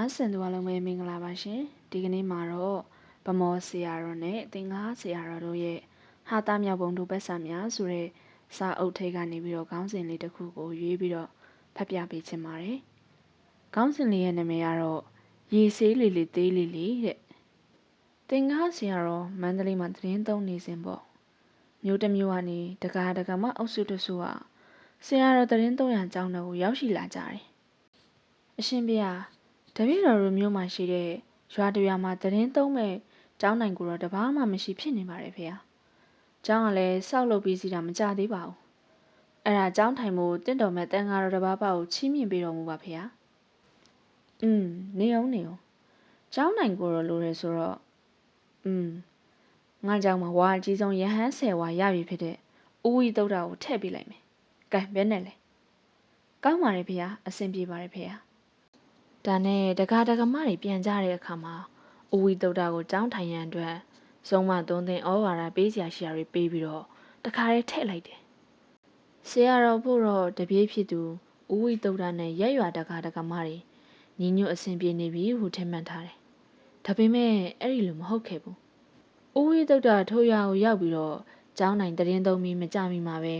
နားဆင်သူအားလုံးပဲမင်္ဂလာပါရှင်ဒီကနေ့မှာတော့ဗမောဆရာတော်နဲ့သင်္ဃာဆရာတော်တို့ရဲ့ဟာတာမြောက်ဘုံတို့ပတ်စံများဆိုတဲ့စာအုပ်ထိပ်ကနေပြီးတော့ခေါင်းစဉ်လေးတစ်ခုကိုရွေးပြီးတော့ဖတ်ပြပေးချင်ပါတယ်ခေါင်းစဉ်လေးရဲ့နာမည်ကတော့ရေဆေးလေးလေးသေးလေးလေးတဲ့သင်္ဃာဆရာတော်မန္တလေးမှာသတင်းသုံးနေစဉ်ပေါ့မျိုးတစ်မျိုးကနေတကားတကားမအုပ်စုတစုဟာဆရာတော်သတင်းသုံးရန်ကျောင်းတော်ကိုရောက်ရှိလာကြတယ်အရှင်ဘုရား တပည့်တော်တို့မျိုးမှာရှိတဲ့ရွာတရွာမှာသတင်းသုံးမဲ့ကျောင်းနိုင်ကိုတော့တပားမှမရှိဖြစ်နေပါတယ်ဖေ။ကျောင်းကလည်းစောက်လုပ်ပြီးစီတာမကြသေးပါဘူး။အဲ့ဒါကျောင်းထိုင်မှုတင့်တော်မဲ့တန်ဃာတော်တပားပါကိုချီးမြှင့်ပေးတော်မူပါဖေ။อืมနေအောင်နေအောင်ကျောင်းနိုင်ကိုတော့လိုတယ်ဆိုတော့อืมငါကြောင့်မဝါအကြီးဆုံးရဟန်းဆယ်ဝါရပြီဖြစ်တဲ့ဦးဝီတုတ်တာကိုထည့်ပေးလိုက်မယ်။ကဲဘယ်နဲ့လဲ။ကောင်းပါရဲ့ဖေ။အဆင်ပြေပါရဲ့ဖေ။ ဒါနဲ့တကားတကမတွေပြန်ကြတဲ့အခါမှာအဝီတုတ်တာကိုကြောင်းထိုင်ရန်အတွက်ဆုံးမသွန်းသင်ဩဝါဒပေးစရာရှိရာတွေပေးပြီးတော့တခါတည်းထည့်လိုက်တယ်။ဆရာတော်ဖို့တော့တပြေးဖြစ်သူဥဝိတုတ်တာနဲ့ရက်ရွာတကားတကမတွေညီညွတ်အဆင်ပြေနေပြီဟုထင်မှတ်ထားတယ်။ဒါပေမဲ့အဲ့ဒီလိုမဟုတ်ခဲ့ဘူး။ဥဝိတုတ်တာထိုးရွာကိုရောက်ပြီးတော့ကျောင်းနိုင်တရင်သုံးပြီးမကြမီမှာပဲ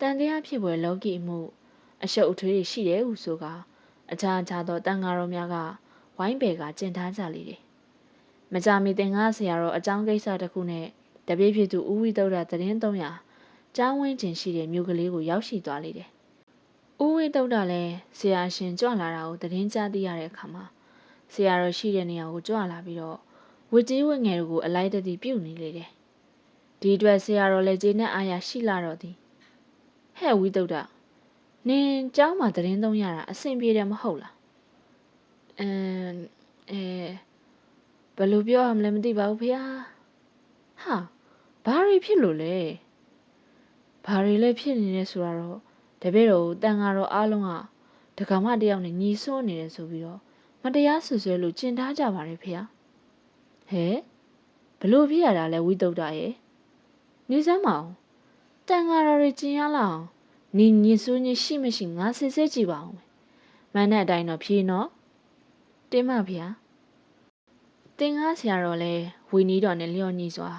တန်တရားဖြစ်ပွဲလောကီမှုအရှုပ်အထွေးရှိတယ်ဟုဆိုကား အခြားအခြားသောတန်ဃာတော်များကဝိုင်းပယ်ကကျင့်ထားကြလေတယ်။မကြာမီသင်္ဃာဆရာတော်အကြောင်းကိစ္စတစ်ခုနဲ့တပည့်ဖြစ်သူဦးဝိတုဒ္ဓသတင်း300ကျောင်းဝင်းကျင်ရှိတဲ့မြို့ကလေးကိုရောက်ရှိသွားလေတယ်။ဦးဝိတုဒ္ဓလည်းဆရာရှင်ကြွလာတာကိုသတင်းကြားသိရတဲ့အခါမှာဆရာတော်ရှိတဲ့နေရာကိုကြွလာပြီးတော့ဝစ်ကြီးဝငယ်တို့ကိုအလိုက်တတိပြုတ်နေလေတယ်။ဒီအတွက်ဆရာတော်လည်းကျေနပ်အားရရှိလာတော့သည်။ဟဲ့ဝိတုဒ္ဓ နင်ကျောင်းမှာသတင်းသုံးရတာအဆင်ပြေတယ်မဟုတ်လားအမ်အဲဘယ်လိုပြောရမလဲမသိပါဘူးဖေ။ဟာဘာတွေဖြစ်လို့လဲ။ဘာတွေလဲဖြစ်နေလဲဆိုတာတော့တပည့်တော်တန်ဃာတော်အားလုံးကဒကာမတယောက်နဲ့ညီဆွနေတယ်ဆိုပြီးတော့မတရားဆွဆွဲလို့ကျင်ထားကြပါတယ်ဖေ။ဟဲ့ဘလို့ဖြစ်ရတာလဲဝိတုဒ္ဒရဲ့။နေစမ်းမအောင်တန်ဃာတော်တွေကျင်ရလား နင်ညစ်ဆိုးညစ်ရှိမရှိငါစစ်စစ်ကြည့်ပါအောင်မန်တဲ့အတိုင်းတော့ဖြေနော်တင်းမဗျာတင်ကားဆရာတော်လဲဝီနီးတော်နဲ့လျော်ညီစွာ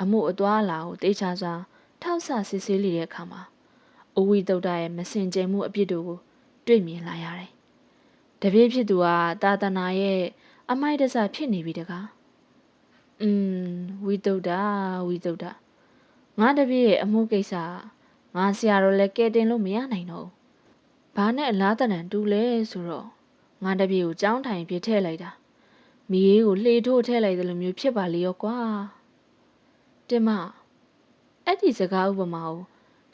အမှုအသွားအလာကိုတေးချစွာ ထောက်ဆစစ်ဆေးလေတဲ့အခါမှာအဝိတုဒ္ဒရဲ့မစင်ကြယ်မှုအပြစ်တို့ကို တွေ့မြင်လာရတယ်တပည့်ဖြစ်သူကတာတနာရဲ့အမိုက်တစဖြစ်နေပြီတကားอืมဝိတုဒ္ဒဝိတုဒ္ဒငါတပည့်ရဲ့အမှုကိစ္စ ငါဆရာတော်လည်းကဲတင်လို့မရနိုင်တော့ဘူးဘာနဲ့အလားတန်တူလဲဆိုတော့ငါတပြေကိုကြောင်းထိုင်ပြစ်ထည့်လိုက်တာမိရေးကိုလှေထိုးထည့်လိုက်တယ်လို့မျိုးဖြစ်ပါလေရောကွာတင်မအဲ့ဒီစကားဥပမာကို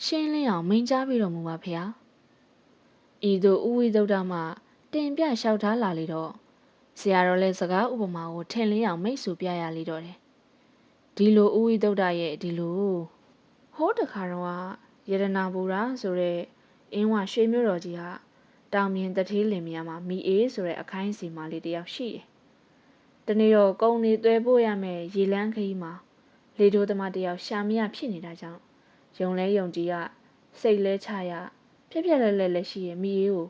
ရှင်းလင်းအောင်မိန်ကြားပြီးတော်မူပါဖေဟာဤသို့ဥဝိသုဒ္ဓမှတင်ပြလျှောက်ထားလာလေတော့ဆရာတော်လည်းစကားဥပမာကိုထင်လင်းအောင်မိတ်ဆွပြရလေတော့တယ်ဒီလိုဥဝိသုဒ္ဓရဲ့ဒီလိုဟိုးတခါတော့ ရတနာဘူရာဆိုတဲ့အင်းဝရွှေမြို့တော်ကြီးဟာတောင်မြင်တထေးလင်မြမှာမီအေးဆိုတဲ့အခိုင်းစီမလေးတယောက်ရှိတယ်။တနေ့တော့ကုန်းနေသွဲပို့ရမယ်ရေလန်းခရီးမှာလေတိုးသမားတယောက်ရှာမရဖြစ်နေတာကြောင့်ယုံလဲယုံကြည်ရစိတ်လဲချရဖြက်ဖြက်လဲလဲလဲရှိရဲ့မီအေးကို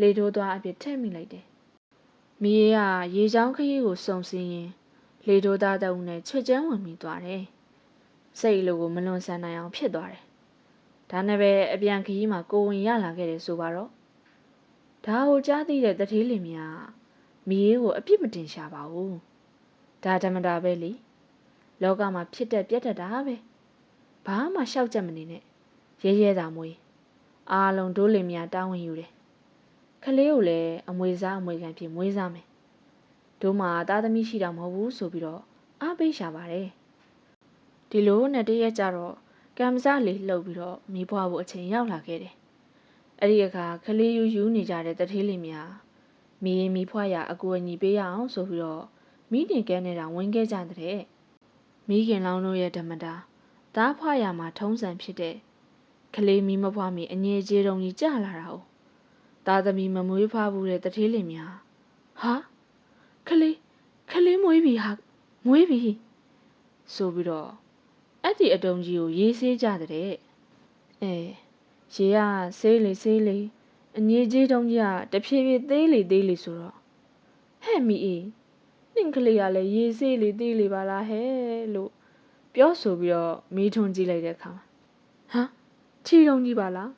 လေတိုးသွားအပြစ်ထည့်မိလိုက်တယ်။မီအေးကရေချောင်းခရီးကိုစုံစင်းရင်လေတိုးသားတုံနဲ့ချွတ်ချမ်းဝင်မိသွားတယ်။စိတ်လိုကိုမလွန်ဆန်နိုင်အောင်ဖြစ်သွားတယ် ဒါနဲ့ပဲအပြန်ခရီးမှာကိုဝင်ရလာခဲ့တယ်ဆိုပါတော့ဒါကိုကြားသိတဲ့တထေးလင်မြမီးရေးကိုအပြစ်မတင်ရှာပါဘူးဒါဓမ္မတာပဲလေလောကမှာဖြစ်တဲ့ပြတ်တတ်တာပဲဘာမှရှောက်ကြမနေနဲ့ရဲရဲသာမွေးအားလုံးဒိုးလင်မြတောင်းဝင်ယူတယ်ခလေးကိုလည်းအမွေစားအမွေခံဖြစ်မွေးစားမယ်တို့မှာသားသမီးရှိတာမဟုတ်ဘူးဆိုပြီးတော့အားပေးရှာပါတယ်ဒီလိုနဲ့တရက်ကြတော့ ကံစားလေးလှုပ်ပြီးတော့မိဘဖို့အချိန်ရောက်လာခဲ့တယ်။အဲ့ဒီအခါကလေးယူယူနေကြတဲ့တထေးလေးများမိရင်မိဖွားရအကူအညီပေးရအောင်ဆိုပြီးတော့မိတင်ကဲနေတာဝင်ခဲ့ကြတဲ့မိခင်လောင်းတို့ရဲ့ဓမ္မတာသားဖွားရမှာထုံးစံဖြစ်တဲ့ကလေးမိမဖွားမိအငြိကျေတုံကြီးကြလာတာ哦သားသမီးမမွေးဖွားဘူးတဲ့တထေးလေးများဟာကလေးကလေးမွေးပြီဟာမွေးပြီဆိုပြီးတော့ အဲ့ဒီအတုံးကြီးကိုရေးဆေးကြတဲ့အဲရေကဆေးလေဆေးလေအငြိကြီးတုံးကြီးကတဖြည်းဖြည်းသေးလေသေးလေဆိုတော့ဟဟဲ့မီအေးနင့်ကလေးကလည်းရေးစေးလေးသေးလေးပါလားဟဲ့လို့ပြောဆိုပြီးတော့မီးထွန်းကြည့်လိုက်တဲ့အခါမှာဟာချီတုံကြီးပါလား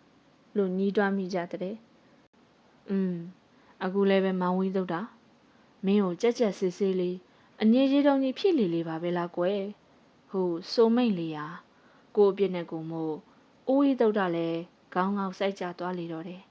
လို့ညီးတွားမိကြတဲ့อืมအခုလည်းပဲမောင်ဝင်းသုတ်တာမင်းကိုကြက်ကြက်စစ်စစ်လေးအငြိကြီးတုံကြီးဖြစ်လေလေပါပဲလားကွယ် ဟိုစိုးမိတ်လေးဟာကိုအပြစ်နဲ့ကိုမို့အိုးရီသုတ်တာလည်းခေါင်းငေါက်စိုက်ကြသွားလေတော့တယ်